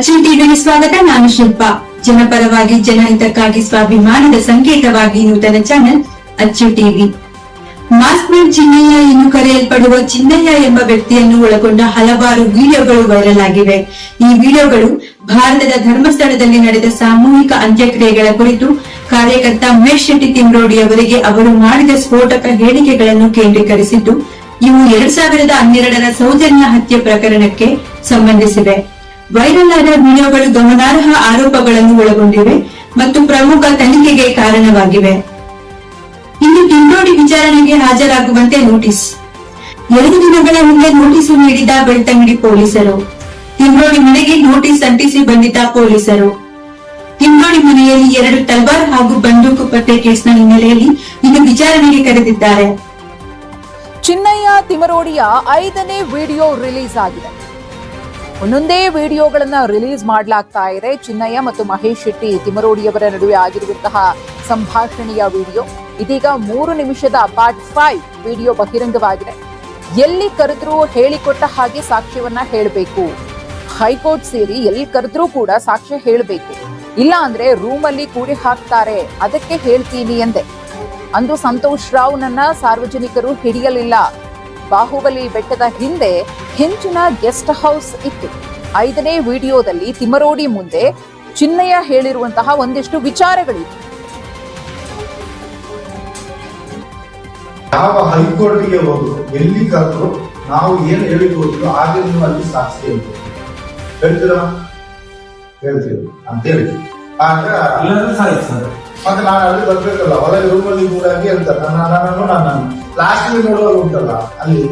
ಅಚ್ಚು ಟಿವಿಗೆ ಸ್ವಾಗತ, ನಾನು ಶಿಲ್ಪಾ. ಜನಪರವಾಗಿ, ಜನಹಿತಕ್ಕಾಗಿ ಸ್ವಾಭಿಮಾನದ ಸಂಕೇತವಾಗಿ ನೂತನ ಚಾನೆಲ್ ಅಚ್ಚು ಟಿವಿ. ಮಾಸ್ಮೇಡ್ ಚಿನ್ನಯ್ಯ ಎಂದು ಕರೆಯಲ್ಪಡುವ ಚಿನ್ನಯ್ಯ ಎಂಬ ವ್ಯಕ್ತಿಯನ್ನು ಒಳಗೊಂಡ ಹಲವಾರು ವಿಡಿಯೋಗಳು ವೈರಲ್ ಆಗಿವೆ. ಈ ವಿಡಿಯೋಗಳು ಭಾರತದ ಧರ್ಮಸ್ಥಳದಲ್ಲಿ ನಡೆದ ಸಾಮೂಹಿಕ ಅಂತ್ಯಕ್ರಿಯೆಗಳ ಕುರಿತು ಕಾರ್ಯಕರ್ತ ಮಹೇಶ್ ಶೆಟ್ಟಿ ತಿಮ್ರೋಡಿ ಅವರಿಗೆ ಅವರು ಮಾಡಿದ ಸ್ಫೋಟಕ ಹೇಳಿಕೆಗಳನ್ನು ಕೇಂದ್ರೀಕರಿಸಿದ್ದು, ಇವು ಎರಡ್ ಸಾವಿರದ ಹನ್ನೆರಡರ ಸೌಜನ್ಯ ಹತ್ಯೆ ಪ್ರಕರಣಕ್ಕೆ ಸಂಬಂಧಿಸಿವೆ. ವೈರಲ್ ಆದ ವಿಡಿಯೋಗಳು ಗಮನಾರ್ಹ ಆರೋಪಗಳನ್ನು ಒಳಗೊಂಡಿವೆ ಮತ್ತು ಪ್ರಮುಖ ತನಿಖೆಗೆ ಕಾರಣವಾಗಿವೆ. ಇಂದು ಕಿಂಡೋಡಿ ವಿಚಾರಣೆಗೆ ಹಾಜರಾಗುವಂತೆ ನೋಟಿಸ್. ಎರಡು ದಿನಗಳ ಹಿಂದೆ ನೋಟಿಸ್ ನೀಡಿದ ಬೆಳ್ತಂಗಡಿ ಪೊಲೀಸರು. ತಿಂಬ್ರೋಡಿ ಮನೆಗೆ ನೋಟಿಸ್ ಅಂಟಿಸಿ ಬಂದಿದ್ದ ಪೊಲೀಸರು. ತಿಂಬ್ರೋಡಿ ಮನೆಯಲ್ಲಿ ಎರಡು ತಲ್ವಾರ್ ಹಾಗೂ ಬಂದೂಕು ಪತ್ತೆ ಕೇಸ್ನ ಹಿನ್ನೆಲೆಯಲ್ಲಿ ಇಂದು ವಿಚಾರಣೆಗೆ ಕರೆದಿದ್ದಾರೆ. ಚಿನ್ನಯ್ಯ ತಿಮರೋಡಿಯ ಐದನೇ ವಿಡಿಯೋ ರಿಲೀಸ್ ಆಗಿದೆ. ಒಂದೊಂದೇ ವಿಡಿಯೋಗಳನ್ನ ರಿಲೀಸ್ ಮಾಡಲಾಗ್ತಾ ಇದೆ. ಚಿನ್ನಯ್ಯ ಮತ್ತು ಮಹೇಶ್ ಶೆಟ್ಟಿ ತಿಮರೋಡಿಯವರ ನಡುವೆ ಆಗಿರುವಂತಹ ಸಂಭಾಷಣೆಯ ವಿಡಿಯೋ. ಇದೀಗ ಮೂರು ನಿಮಿಷದ ಪಾರ್ಟ್ ಫೈವ್ ವಿಡಿಯೋ ಬಹಿರಂಗವಾಗಿದೆ. ಎಲ್ಲಿ ಕರೆದ್ರೂ ಹೇಳಿಕೊಟ್ಟ ಹಾಗೆ ಸಾಕ್ಷ್ಯವನ್ನ ಹೇಳಬೇಕು. ಹೈಕೋರ್ಟ್ ಸೇರಿ ಎಲ್ಲಿ ಕರೆದ್ರೂ ಕೂಡ ಸಾಕ್ಷ್ಯ ಹೇಳಬೇಕು. ಇಲ್ಲ ಅಂದ್ರೆ ರೂಮಲ್ಲಿ ಕೂಡಿ ಹಾಕ್ತಾರೆ. ಅದಕ್ಕೆ ಹೇಳ್ತೀನಿ ಎಂದೆ. ಅಂದು ಸಂತೋಷ್ ರಾವ್ ನನ್ನ ಸಾರ್ವಜನಿಕರು ಹಿಡಿಯಲಿಲ್ಲ. ಬಾಹುಬಲಿ ಬೆಟ್ಟದ ಹಿಂದೆ ಹೆಂಚಿನ ಗೆಸ್ಟ್ ಹೌಸ್ ಇತ್ತು. ಐದನೇ ವಿಡಿಯೋದಲ್ಲಿ ತಿಮರೋಡಿ ಮುಂದೆ ಚಿನ್ನಯ್ಯ ಹೇಳಿರುವಂತಹ ಒಂದಿಷ್ಟು ವಿಚಾರಗಳಿವೆ. ಯಾವ ಹೈಕೋರ್ಟ್ಗೆ ಹೋದ್ರು ಎಲ್ಲಿ ಕರೆದ್ರು ನಾವು ಏನು ಹೇಳಿಕೊಟ್ರು ಆಗ ನೀವು ಅಲ್ಲಿ ಸಾಕ್ಷಿ ಹೇಳ್ಬೇಕು ಹೇಳ್ತೀರಾ? ಹೇಳ್ತೀವಿ ಅಂತ ಹೇಳಿ. ಇಲ್ಲಾಂದ್ರೆ ಸಾಯ್ತು ಸರ್ ಮತ್ತೆ ನಾನು ಅಲ್ಲಿ ಬರ್ಬೇಕಲ್ಲ ಹೊರಗೆ ರೂಮಲ್ಲಿ ಕೂಡಾಗಿ ಹೇಳ್ತಾರೆ. ನಾನು ನಾನು ನಾನು ಲಾಸ್ಟ್ ನೋಡುವಾಗ ಉಂಟಲ್ಲ ಅಲ್ಲಿ?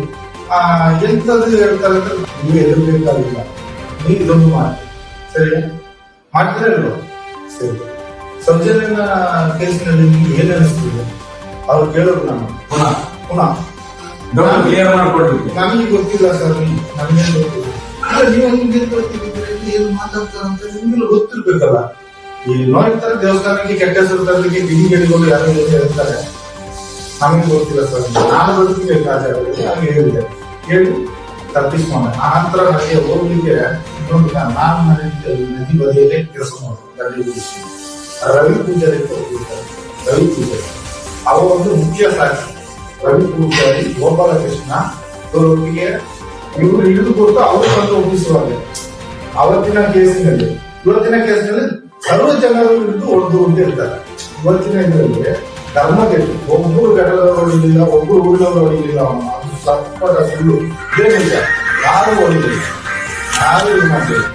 ಆ ಎಂತದ್ದು ಹೇಳ್ತಾರೆ ಅಂದ್ರೆ ನೀವು ಎದುರ್ಬೇಕಾಗಿಲ್ಲ ನೀವು ಇದೊಂದು ಮಾಡಿ ಸರಿ ಮಾಡ್ತೀರಾ ಇಲ್ವಾ ಸರಿ. ಸೌಜನ್ಯನ ಕೇಸ್ನಲ್ಲಿ ನಿಮ್ಗೆ ಏನ್ ಅನಿಸ್ತಿದೆ? ಅವ್ರು ಕೇಳೋರು ನಾನು. ಪುನಃ ಪುನಃ. ಕ್ಲಿಯರ್ ಮಾಡ್ಕೊಡ್ಲಿಕ್ಕೆ ನನಗೆ ಗೊತ್ತಿಲ್ಲ ಸರ್ ನನಗೆ ಗೊತ್ತಿಲ್ಲ. ಅಲ್ಲ ನೀವು ನಿಮ್ಗೆ ಗೊತ್ತಿದ್ರೆ ಏನು ಮಾತಾಡ್ತಾರೆ ಅಂತ ನಿಮ್ಗೆಲ್ಲ ಗೊತ್ತಿರ್ಬೇಕಲ್ಲ. ಈ ನೋಡ್ತಾರೆ ದೇವಸ್ಥಾನಕ್ಕೆ ಕೆಟ್ಟ ಹೆಸರು ತರಲಿಕ್ಕೆ ಗಿಡಿಗಳು ಯಾರು ಇರ್ತಾರೆ ಹೇಳ್ತಾರೆ. ನಮಗೆ ಗೊತ್ತಿಲ್ಲ ಸರ್. ನಾನು ಬದುಕಿಗೆ ರಾಜಾಗಳಿಗೆ ಹಾಗೆ ಹೇಳಿದೆ. ಹೇಳಿ, ತಪ್ಪಿಸ್ಕೊಂಡೆ. ಆ ನಂತರ ನನಗೆ ಹೋಗ್ಲಿಕ್ಕೆ ಇನ್ನೊಂದು ನಾನು ಮನೆ ನದಿ ಬದಿಯಲ್ಲೇ ಕೆಲಸ ಮಾಡಿದ್ದೆ. ರವಿ ಪೂಜಾರಿ ರವಿ ಪೂಜಾರಿ. ಅವ ಒಂದು ಮುಖ್ಯ ಸಾಕ್ಷಿ. ರವಿ ಪೂಜಾರಿ, ಗೋಪಾಲಕೃಷ್ಣ, ಇವರೊಟ್ಟಿಗೆ ಇವರು ಹಿಡಿದು ಕೊಟ್ಟು ಅವರು ಬಂದು ಒಪ್ಪಿಸುವಾಗ ಅವತ್ತಿನ ಕೇಸಿನಲ್ಲಿ, ಇವತ್ತಿನ ಕೇಸಿನಲ್ಲಿ ಸರ್ವ ಜನರು ಹಿಡಿದು ಹೊಡೆದು ಅಂತ ಇವತ್ತಿನ ಇದರಲ್ಲಿ ಧರ್ಮ ಕೆಟ್ಟು ಒಬ್ಬರು ಗಡಲವರು ಹೊಡಿಲಿಲ್ಲ ಒಬ್ಬರು ಊರಿನವರು ಹೊಡಿಲಿಲ್ಲ ಅವನು ಅದು ಸಪ್ಪದ ಸುಳ್ಳು ಏನಿಲ್ಲ ಯಾರು ಹೊಡಿಲಿಲ್ಲ ಯಾರು ಇದು ಮಾಡಲಿಲ್ಲ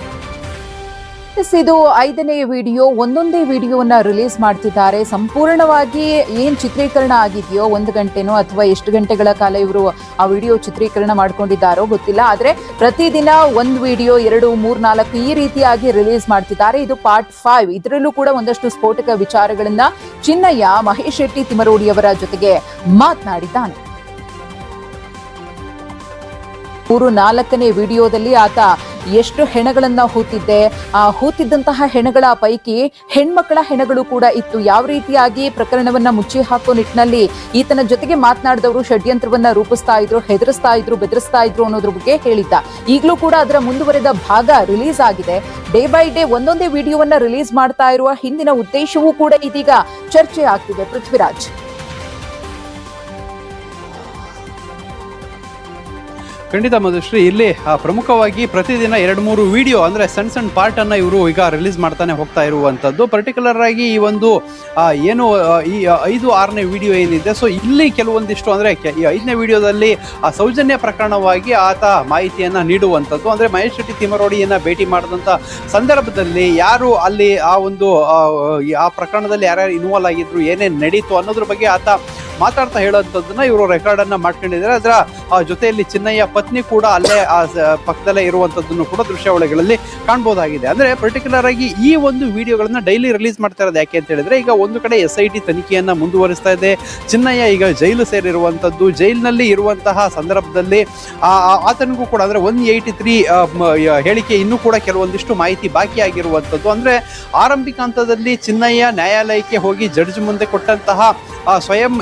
ಇದು ಐದನೇ ವಿಡಿಯೋ, ಒಂದೊಂದೇ ವಿಡಿಯೋವನ್ನ ರಿಲೀಸ್ ಮಾಡ್ತಿದ್ದಾರೆ. ಸಂಪೂರ್ಣವಾಗಿ ಏನ್ ಚಿತ್ರೀಕರಣ ಆಗಿದೆಯೋ, ಒಂದು ಗಂಟೆನೋ ಅಥವಾ ಎಷ್ಟು ಗಂಟೆಗಳ ಕಾಲ ಇವರು ಆ ವಿಡಿಯೋ ಚಿತ್ರೀಕರಣ ಮಾಡ್ಕೊಂಡಿದ್ದಾರೋ ಗೊತ್ತಿಲ್ಲ. ಆದ್ರೆ ಪ್ರತಿದಿನ ಒಂದು ವಿಡಿಯೋ, ಎರಡು, ಮೂರ್, ನಾಲ್ಕು ಈ ರೀತಿಯಾಗಿ ರಿಲೀಸ್ ಮಾಡ್ತಿದ್ದಾರೆ. ಇದು ಪಾರ್ಟ್ ಫೈವ್. ಇದರಲ್ಲೂ ಕೂಡ ಒಂದಷ್ಟು ಸ್ಫೋಟಕ ವಿಚಾರಗಳನ್ನ ಚಿನ್ನಯ್ಯ, ಮಹೇಶ್ ಶೆಟ್ಟಿ ತಿಮರೋಡಿಯವರ ಜೊತೆಗೆ ಮಾತನಾಡಿದ್ದಾನೆ. ಮೂರು, ನಾಲ್ಕನೇ ವಿಡಿಯೋದಲ್ಲಿ ಆತ ಎಷ್ಟು ಹೆಣಗಳನ್ನ ಹೂತಿದ್ದೆ, ಆ ಹೂತಿದ್ದಂತಹ ಹೆಣಗಳ ಪೈಕಿ ಹೆಣ್ಮಕ್ಕಳ ಹೆಣಗಳು ಕೂಡ ಇತ್ತು. ಯಾವ ರೀತಿಯಾಗಿ ಪ್ರಕರಣವನ್ನ ಮುಚ್ಚಿ ಹಾಕೋ ನಿಟ್ಟಿನಲ್ಲಿ ಈತನ ಜೊತೆಗೆ ಮಾತನಾಡಿದವರು ಷಡ್ಯಂತ್ರವನ್ನ ರೂಪಿಸ್ತಾ ಇದ್ರು, ಹೆದರಿಸ್ತಾ ಇದ್ರು, ಬೆದರಿಸ್ತಾ ಇದ್ರು ಅನ್ನೋದ್ರ ಬಗ್ಗೆ ಹೇಳಿದ್ದ. ಈಗಲೂ ಕೂಡ ಅದರ ಮುಂದುವರೆದ ಭಾಗ ರಿಲೀಸ್ ಆಗಿದೆ. ಡೇ ಬೈ ಡೇ ಒಂದೊಂದೇ ವಿಡಿಯೋವನ್ನ ರಿಲೀಸ್ ಮಾಡ್ತಾ ಇರುವ ಹಿಂದಿನ ಉದ್ದೇಶವೂ ಕೂಡ ಇದೀಗ ಚರ್ಚೆ ಆಗ್ತಿದೆ. ಪೃಥ್ವಿರಾಜ್. ಖಂಡಿತ ಮಧುಶ್ರೀ, ಇಲ್ಲಿ ಪ್ರಮುಖವಾಗಿ ಪ್ರತಿದಿನ ಎರಡು ಮೂರು ವಿಡಿಯೋ, ಅಂದ್ರೆ ಸಣ್ಣ ಸಣ್ಣ ಪಾರ್ಟ್ ಅನ್ನ ಇವರು ಈಗ ರಿಲೀಸ್ ಮಾಡ್ತಾನೆ ಹೋಗ್ತಾ ಇರುವಂತದ್ದು ಪರ್ಟಿಕ್ಯುಲರ್ ಆಗಿ ಈ ಒಂದು ಏನು ಈ ಐದು, ಆರನೇ ವಿಡಿಯೋ ಏನಿದೆ ಸೊ ಇಲ್ಲಿ ಕೆಲವೊಂದಿಷ್ಟು, ಅಂದ್ರೆ ಈ ಐದನೇ ವಿಡಿಯೋದಲ್ಲಿ, ಆ, ಸೌಜನ್ಯ ಪ್ರಕರಣವಾಗಿ ಆತ ಮಾಹಿತಿಯನ್ನ ನೀಡುವಂಥದ್ದು. ಅಂದ್ರೆ ಮಹೇಶ್ ಶೆಟ್ಟಿ ತಿಮರೋಡಿಯನ್ನ ಭೇಟಿ ಮಾಡಿದಂತ ಸಂದರ್ಭದಲ್ಲಿ ಯಾರು ಅಲ್ಲಿ ಆ ಒಂದು, ಆ ಪ್ರಕರಣದಲ್ಲಿ ಯಾರ್ಯಾರು ಇನ್ವಾಲ್ವ್ ಆಗಿದ್ರು, ಏನೇನು ನಡೀತು ಅನ್ನೋದ್ರ ಬಗ್ಗೆ ಆತ ಮಾತಾಡ್ತಾ ಹೇಳುವಂಥದ್ದನ್ನ ಇವರು ರೆಕಾರ್ಡ್ ಅನ್ನ ಮಾಡ್ಕೊಂಡಿದ್ದಾರೆ. ಅದರ ಜೊತೆಯಲ್ಲಿ ಚಿನ್ನಯ್ಯ ಪತ್ನಿ ಕೂಡ ಅಲ್ಲೇ, ಆ ಪಕ್ಕದಲ್ಲೇ ಇರುವಂತದ್ದನ್ನು ಕೂಡ ದೃಶ್ಯಾವಳಿಗಳಲ್ಲಿ ಕಾಣ್ಬೋದಾಗಿದೆ. ಅಂದ್ರೆ ಪರ್ಟಿಕ್ಯುಲರ್ ಆಗಿ ಈ ಒಂದು ವಿಡಿಯೋಗಳನ್ನ ಡೈಲಿ ರಿಲೀಸ್ ಮಾಡ್ತಾ ಇರೋದು ಯಾಕೆ ಅಂತ ಹೇಳಿದ್ರೆ, ಈಗ ಒಂದು ಕಡೆ ಎಸ್ ಐ ಟಿ ತನಿಖೆಯನ್ನ ಮುಂದುವರಿಸ್ತಾ ಇದೆ. ಚಿನ್ನಯ್ಯ ಈಗ ಜೈಲು ಸೇರಿರುವಂತದ್ದು ಜೈಲಿನಲ್ಲಿ ಇರುವಂತಹ ಸಂದರ್ಭದಲ್ಲಿ ಆತನಿಗೂ ಕೂಡ ಅಂದ್ರೆ ಒನ್ ಏಯ್ಟಿ ತ್ರೀ ಹೇಳಿಕೆ ಇನ್ನೂ ಕೂಡ ಕೆಲವೊಂದಿಷ್ಟು ಮಾಹಿತಿ ಬಾಕಿ ಆಗಿರುವಂತದ್ದು ಅಂದ್ರೆ ಆರಂಭಿಕ ಹಂತದಲ್ಲಿ ಚಿನ್ನಯ್ಯ ನ್ಯಾಯಾಲಯಕ್ಕೆ ಹೋಗಿ ಜಡ್ಜ್ ಮುಂದೆ ಕೊಟ್ಟಂತಹ ಸ್ವಯಂ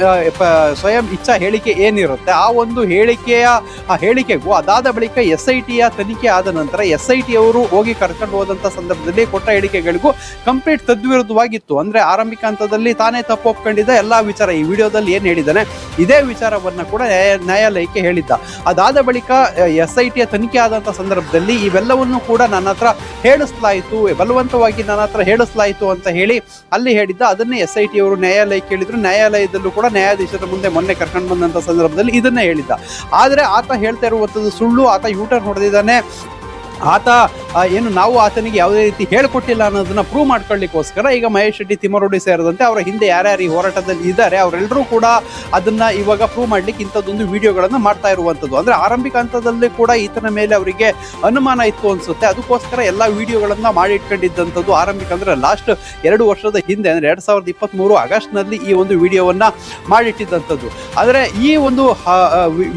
ಸ್ವಯಂ ಇಚ್ಛಾ ಹೇಳಿಕೆ ಏನಿರುತ್ತೆ? ಆ ಒಂದು ಹೇಳಿಕೆಯ, ಆ ಹೇಳಿಕೆಗೂ ಅದಾದ ಬಳಿಕ ಎಸ್ ಐ ಟಿಯ ತನಿಖೆ ಆದ ನಂತರ ಎಸ್ ಐ ಟಿ ಅವರು ಹೋಗಿ ಕರ್ಕೊಂಡು ಹೋದಂಥ ಸಂದರ್ಭದಲ್ಲಿ ಕೊಟ್ಟ ಹೇಳಿಕೆಗಳಿಗೂ ಕಂಪ್ಲೀಟ್ ತದ್ವಿರುದ್ಧವಾಗಿತ್ತು. ಅಂದರೆ ಆರಂಭಿಕ ಹಂತದಲ್ಲಿ ತಾನೇ ತಪ್ಪು ಒಪ್ಕೊಂಡಿದ್ದ, ಎಲ್ಲ ವಿಚಾರ ಈ ವಿಡಿಯೋದಲ್ಲಿ ಏನು ಹೇಳಿದ್ದಾನೆ, ಇದೇ ವಿಚಾರವನ್ನು ಕೂಡ ನ್ಯಾಯ- ನ್ಯಾಯಾಲಯಕ್ಕೆ ಹೇಳಿದ್ದ. ಅದಾದ ಬಳಿಕ ಎಸ್ ಐ ಟಿಯ ತನಿಖೆ ಆದಂಥ ಸಂದರ್ಭದಲ್ಲಿ ಇವೆಲ್ಲವನ್ನು ಕೂಡ ನನ್ನ ಹತ್ರ ಹೇಳಿಸ್ಲಾಯಿತು, ಬಲವಂತವಾಗಿ ನನ್ನ ಹತ್ರ ಹೇಳಿಸ್ಲಾಯಿತು ಅಂತ ಹೇಳಿ ಅಲ್ಲಿ ಹೇಳಿದ್ದ. ಅದನ್ನೇ ಎಸ್ ಐ ಟಿ ಅವರು ನ್ಯಾಯಾಲಯಕ್ಕೆ ಹೇಳಿದ್ರು. ನ್ಯಾಯಾಲಯದಲ್ಲೂ ಕೂಡ ನ್ಯಾಯಾಧೀಶರ ಮುಂದೆ ಮೊನ್ನೆ ಕರ್ಕೊಂಡು ಬಂದಂತ ಸಂದರ್ಭದಲ್ಲಿ ಇದನ್ನೇ ಹೇಳಿದ್ದ. ಆದ್ರೆ ಆತ ಹೇಳ್ತಾ ಇರುವಂತದ್ದು ಸುಳ್ಳು, ಆತ ಯೂಟರ್ನ್ ಹೊಡೆದಿದ್ದಾನೆ. ಆತ ಏನು ನಾವು ಆತನಿಗೆ ಯಾವುದೇ ರೀತಿ ಹೇಳಿಕೊಟ್ಟಿಲ್ಲ ಅನ್ನೋದನ್ನ ಪ್ರೂವ್ ಮಾಡ್ಕೊಳ್ಳಿಕ್ಕೋಸ್ಕರ ಈಗ ಮಹೇಶ್ ಶೆಟ್ಟಿ, ತಿಮ್ಮರೋಡಿ ಸೇರಿದಂತೆ ಅವರ ಹಿಂದೆ ಯಾರ್ಯಾರು ಈ ಹೋರಾಟದಲ್ಲಿ ಇದ್ದಾರೆ ಅವರೆಲ್ಲರೂ ಕೂಡ ಅದನ್ನ ಇವಾಗ ಪ್ರೂವ್ ಮಾಡ್ಲಿಕ್ಕೆ ಇಂಥದ್ದೊಂದು ವಿಡಿಯೋಗಳನ್ನ ಮಾಡ್ತಾ ಇರುವಂತದ್ದು ಅಂದ್ರೆ ಆರಂಭಿಕ ಹಂತದಲ್ಲಿ ಕೂಡ ಈತನ ಮೇಲೆ ಅವರಿಗೆ ಅನುಮಾನ ಇತ್ತು ಅನ್ಸುತ್ತೆ. ಅದಕ್ಕೋಸ್ಕರ ಎಲ್ಲಾ ವಿಡಿಯೋಗಳನ್ನ ಮಾಡಿಟ್ಕೊಂಡಿದ್ದಂಥದ್ದು ಆರಂಭಿಕ, ಅಂದ್ರೆ ಲಾಸ್ಟ್ ಎರಡು ವರ್ಷದ ಹಿಂದೆ, ಅಂದ್ರೆ ಎರಡ್ ಸಾವಿರದ ಇಪ್ಪತ್ತ್ ಮೂರು ಆಗಸ್ಟ್ನಲ್ಲಿ ಈ ಒಂದು ವಿಡಿಯೋವನ್ನ ಮಾಡಿಟ್ಟಿದ್ದಂಥದ್ದು. ಆದರೆ ಈ ಒಂದು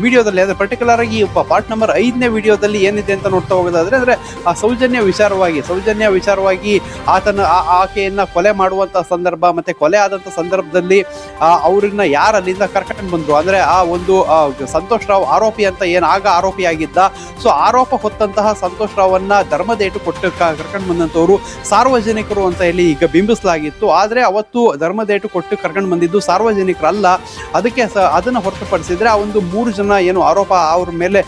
ವಿಡಿಯೋದಲ್ಲಿ, ಅಂದ್ರೆ ಪರ್ಟಿಕ್ಯುಲರ್ ಆಗಿ ಪಾರ್ಟ್ ನಂಬರ್ ಐದನೇ ವಿಡಿಯೋದಲ್ಲಿ ಏನಿದೆ ಅಂತ ನೋಡ್ತಾ ಹೋಗೋದಾದ್ರೆ ಅಂದ್ರೆ ಆ ಸೌಜನ್ಯ ವಿಚಾರವಾಗಿ ಸೌಜನ್ಯ ವಿಚಾರವಾಗಿ ಆತನ ಆಕೆಯನ್ನು ಕೊಲೆ ಮಾಡುವಂತ ಸಂದರ್ಭ ಮತ್ತೆ ಕೊಲೆ ಆದಂತ ಸಂದರ್ಭದಲ್ಲಿ ಅವ್ರನ್ನ ಯಾರು ಅಲ್ಲಿಂದ ಕರ್ಕೊಂಡು ಬಂದರು? ಅಂದ್ರೆ ಆ ಒಂದು ಸಂತೋಷ್ ರಾವ್ ಆರೋಪಿ ಅಂತ ಏನು ಆಗ ಆರೋಪಿ ಆಗಿದ್ದ? ಸೊ ಆರೋಪ ಹೊತ್ತಂತಹ ಸಂತೋಷ್ ರಾವನ್ನ ಧರ್ಮದೇಟು ಕೊಟ್ಟು ಕರ್ಕೊಂಡು ಬಂದಂತವರು ಸಾರ್ವಜನಿಕರು ಅಂತ ಹೇಳಿ ಈಗ ಬಿಂಬಿಸಲಾಗಿತ್ತು. ಆದರೆ ಅವತ್ತು ಧರ್ಮದೇಟು ಕೊಟ್ಟು ಕರ್ಕೊಂಡು ಬಂದಿದ್ದು ಸಾರ್ವಜನಿಕರಲ್ಲ. ಅದಕ್ಕೆ ಸ- ಅದನ್ನ ಹೊರತುಪಡಿಸಿದ್ರೆ ಆ ಒಂದು ಮೂರು ಜನ ಏನು ಆರೋಪ ಅವ್ರ ಮೇಲೆ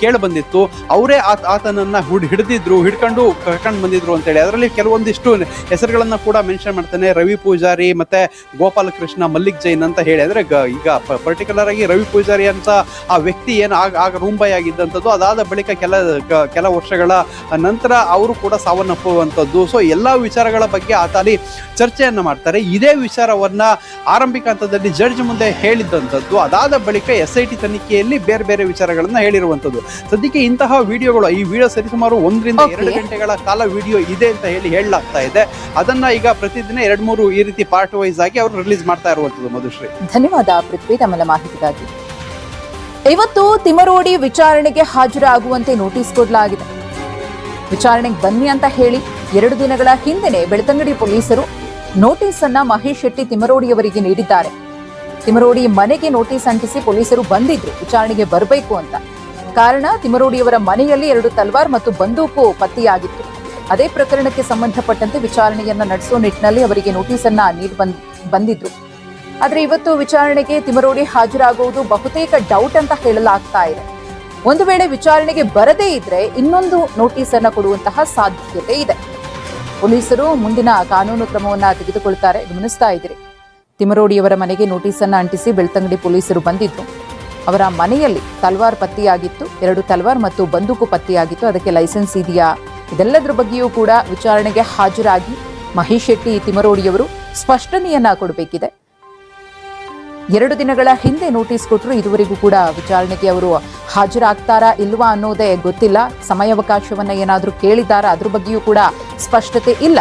ಕೇಳಿ ಬಂದಿತ್ತು. ಅವರೇ ಆತನನ್ನ ಹುಡ್ ಹಿಡಿದಿದ್ರು, ಹಿಡ್ಕೊಂಡು ಕರ್ಕೊಂಡು ಬಂದಿದ್ರು ಅಂತೇಳಿ. ಅದರಲ್ಲಿ ಕೆಲವೊಂದಿಷ್ಟು ಹೆಸರುಗಳನ್ನು ಕೂಡ ಮೆನ್ಷನ್ ಮಾಡ್ತಾನೆ. ರವಿ ಪೂಜಾರಿ ಮತ್ತೆ ಗೋಪಾಲ ಕೃಷ್ಣ ಮಲ್ಲಿಕ್ ಜೈನ್ ಅಂತ ಹೇಳಿ. ಅಂದ್ರೆ ಈಗ ಪರ್ಟಿಕ್ಯುಲರ್ ಆಗಿ ರವಿ ಪೂಜಾರಿ ಅಂತ ಆ ವ್ಯಕ್ತಿ ಏನು ಆಗ ಆಗ ರೂಂಬೈ ಆಗಿದ್ದಂಥದ್ದು, ಅದಾದ ಬಳಿಕ ಕೆಲ ಕೆಲ ವರ್ಷಗಳ ನಂತರ ಅವರು ಕೂಡ ಸಾವನ್ನಪ್ಪುವಂಥದ್ದು. ಸೊ ಎಲ್ಲ ವಿಚಾರಗಳ ಬಗ್ಗೆ ಆತ ಅಲ್ಲಿ ಚರ್ಚೆಯನ್ನು ಮಾಡ್ತಾರೆ. ಇದೇ ವಿಚಾರವನ್ನ ಆರಂಭಿಕ ಹಂತದಲ್ಲಿ ಜಡ್ಜ್ ಮುಂದೆ ಹೇಳಿದ್ದಂಥದ್ದು. ಅದಾದ ಬಳಿಕ ಎಸ್ ಐ ಟಿ ತನಿಖೆಯಲ್ಲಿ ಬೇರೆ ಬೇರೆ ವಿಚಾರಗಳನ್ನು ಹೇಳಿರುವಂಥದ್ದು. ಸದ್ಯಕ್ಕೆ ಇಂತಹ ವಿಡಿಯೋಗಳು, ಈ ವಿಡಿಯೋ ಸರಿಸುಮಾರು ಒಂದರಿಂದ. ಎರಡು ಗಂಟೆಗಳ ಕಾಲ ವಿಡಿಯೋ ಇದೆ ಅಂತ ಹೇಳಿ ಹೇಳಲಾಗ್ತಾ ಇದೆ. ಅದನ್ನ ಈಗ ಪ್ರತಿದಿನ ಎರಡ್ ಮೂರು ಈ ರೀತಿ ಪಾರ್ಟ್ ವೈಸ್ ಆಗಿ ಅವರು ರಿಲೀಸ್ ಮಾಡ್ತಾ ಇರುವಂತದ್ದು ಮಧುಶ್ರೀ. ಧನ್ಯವಾದ ಪೃಥ್ವಿ ತಮ್ಮ ಮಾಹಿತಿಗಾಗಿ. ಇವತ್ತು ತಿಮರೋಡಿ ವಿಚಾರಣೆಗೆ ಹಾಜರಾಗುವಂತೆ ನೋಟಿಸ್ ಕೊಡಲಾಗಿದೆ. ವಿಚಾರಣೆಗೆ ಬನ್ನಿ ಅಂತ ಹೇಳಿ ಎರಡು ದಿನಗಳ ಹಿಂದೆನೆ ಬೆಳ್ತಂಗಡಿ ಪೊಲೀಸರು ನೋಟಿಸ್ ಅನ್ನ ಮಹೇಶ್ ಶೆಟ್ಟಿ ತಿಮರೋಡಿಯವರಿಗೆ ನೀಡಿದ್ದಾರೆ. ತಿಮರೋಡಿ ಮನೆಗೆ ನೋಟಿಸ್ ಅಂಟಿಸಿ ಪೊಲೀಸರು ಬಂದಿದ್ರು ವಿಚಾರಣೆಗೆ ಬರಬೇಕು ಅಂತ. ಕಾರಣ ತಿಮರೋಡಿಯವರ ಮನೆಯಲ್ಲಿ ಎರಡು ತಲ್ವಾರ್ ಮತ್ತು ಬಂದೂಕು ಪತ್ತೆಯಾಗಿತ್ತು. ಅದೇ ಪ್ರಕರಣಕ್ಕೆ ಸಂಬಂಧಪಟ್ಟಂತೆ ವಿಚಾರಣೆಯನ್ನ ನಡೆಸೋ ನಿಟ್ಟಿನಲ್ಲಿ ಅವರಿಗೆ ನೋಟಿಸ್ ಅನ್ನ ನೀಡಿ ಬಂದ್, ಬಂದಿದ್ರು. ಆದ್ರೆ ಇವತ್ತು ವಿಚಾರಣೆಗೆ ತಿಮರೋಡಿ ಹಾಜರಾಗುವುದು ಬಹುತೇಕ ಡೌಟ್ ಅಂತ ಹೇಳಲಾಗ್ತಾ ಇದೆ. ಒಂದು ವೇಳೆ ವಿಚಾರಣೆಗೆ ಬರದೇ ಇದ್ರೆ ಇನ್ನೊಂದು ನೋಟಿಸ್ ಅನ್ನ ಕೊಡುವಂತಹ ಸಾಧ್ಯತೆ ಇದೆ. ಪೊಲೀಸರು ಮುಂದಿನ ಕಾನೂನು ಕ್ರಮವನ್ನ ತೆಗೆದುಕೊಳ್ತಾರೆ. ಗಮನಿಸ್ತಾ ಇದ್ರಿ ತಿಮರೋಡಿಯವರ ಮನೆಗೆ ನೋಟಿಸ್ ಅನ್ನ ಅಂಟಿಸಿ ಬೆಳ್ತಂಗಡಿ ಪೊಲೀಸರು ಬಂದಿದ್ರು. ಅವರ ಮನೆಯಲ್ಲಿ ತಲ್ವಾರ್ ಪತ್ತೆಯಾಗಿತ್ತು, ಎರಡು ತಲ್ವಾರ್ ಮತ್ತು ಬಂದೂಕು ಪತ್ತೆಯಾಗಿತ್ತು, ಅದಕ್ಕೆ ಲೈಸೆನ್ಸ್ ಇದೆಯಾ? ಇದೆಲ್ಲದರ ಬಗ್ಗೆಯೂ ಕೂಡ ವಿಚಾರಣೆಗೆ ಹಾಜರಾಗಿ ಮಹೇಶ್ ಶೆಟ್ಟಿ ತಿಮರೋಡಿಯವರು ಸ್ಪಷ್ಟನೆಯನ್ನ ಕೊಡಬೇಕಿದೆ. ಎರಡು ದಿನಗಳ ಹಿಂದೆ ನೋಟಿಸ್ ಕೊಟ್ಟರು ಇದುವರೆಗೂ ಕೂಡ ವಿಚಾರಣೆಗೆ ಅವರು ಹಾಜರಾಗ್ತಾರಾ ಇಲ್ವಾ ಅನ್ನೋದೇ ಗೊತ್ತಿಲ್ಲ. ಸಮಯಾವಕಾಶವನ್ನ ಏನಾದರೂ ಕೇಳಿದ್ದಾರಾ? ಅದ್ರ ಬಗ್ಗೆಯೂ ಕೂಡ ಸ್ಪಷ್ಟತೆ ಇಲ್ಲ.